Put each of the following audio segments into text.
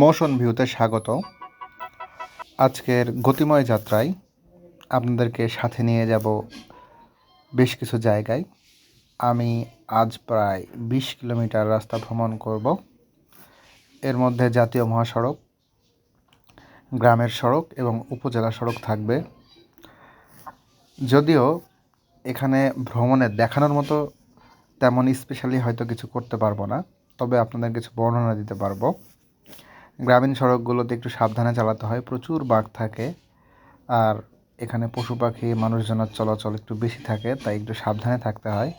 Motion ভিউতে স্বাগত। আজকের গতিময় যাত্রায় আপনাদেরকে সাথে নিয়ে যাব বেশ কিছু জায়গায়। আমি আজ প্রায় বিশ কিলোমিটার রাস্তা ভ্রমণ করব। এর মধ্যে জাতীয় মহাসড়ক, গ্রামের সড়ক এবং উপজেলা সড়ক থাকবে। যদিও এখানে ভ্রমণে দেখানোর মতো তেমন স্পেশালি হয়তো কিছু করতে পারব না, তবে আপনাদের কিছু বর্ণনা দিতে পারব। গ্রামীণ সড়কগুলোতে একটু সাবধানে চালাতে হয়। প্রচুর বাঘ থাকে আর এখানে পশু পাখি, মানুষজনের চলাচল একটু বেশি থাকে, তাই একটু সাবধানে থাকতে হয়।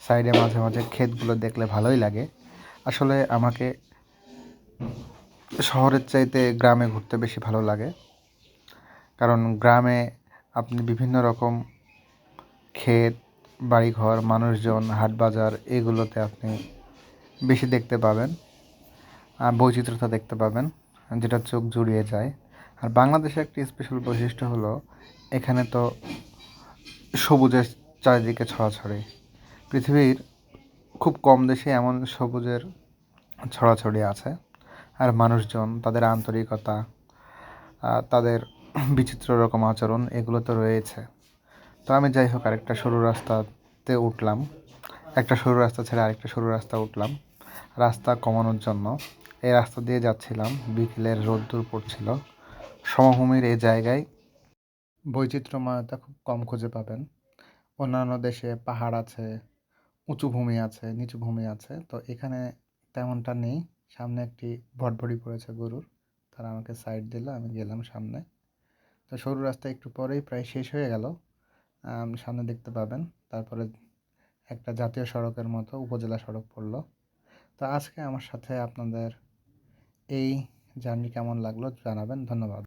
সাইডে মাঝে মাঝে ক্ষেতগুলো দেখলে ভালোই লাগে। আসলে আমাকে শহরের চাইতে গ্রামে ঘুরতে বেশি ভালো লাগে। কারণ গ্রামে আপনি বিভিন্ন রকম ক্ষেত, বাড়িঘর, মানুষজন হাট বাজার এগুলোতে আপনি বেশি দেখতে পাবেন। বৈচিত্র্যতা দেখতে পাবেন, যেটা চোখ জুড়িয়ে যায়। আর বাংলাদেশের একটি স্পেশাল বৈশিষ্ট্য হলো, এখানে তো সবুজের চারিদিকে ছড়াছড়ি। পৃথিবীর খুব কম দেশে এমন সবুজের ছড়াছড়ি আছে। আর মানুষজন, তাদের আন্তরিকতা তাদের বিচিত্র রকম আচরণ, এগুলো তো রয়েছে। তো আমি যাই হোক, আরেকটা সরু রাস্তাতে উঠলাম। একটা সরু রাস্তা ছেড়ে আরেকটা সরু রাস্তা উঠলাম। রাস্তা কমানোর জন্য। এই রাস্তা দিয়ে যাচ্ছিলাম। বিকেলের রোদ্দুর পড়ছিল। সমভূমির এই জায়গায় বৈচিত্র্যময়তা খুব কম খুঁজে পাবেন। অন্যান্য দেশে পাহাড় আছে, উঁচু ভূমি আছে, নিচু ভূমি আছে। তো এখানে তেমনটা নেই। সামনে একটি ভটভটি পড়েছে গরুর। তারা আমাকে সাইড দিল, আমি গেলাম সামনে। তো সরু রাস্তা একটু পরেই প্রায় শেষ হয়ে গেল। সামনে দেখতে পাবেন। তারপরে একটা জাতীয় সড়কের মতো উপজেলা সড়ক পড়ল। তো আজকে আমার সাথে আপনাদের এই জার্নি কেমন লাগল জানাবেন ধন্যবাদ।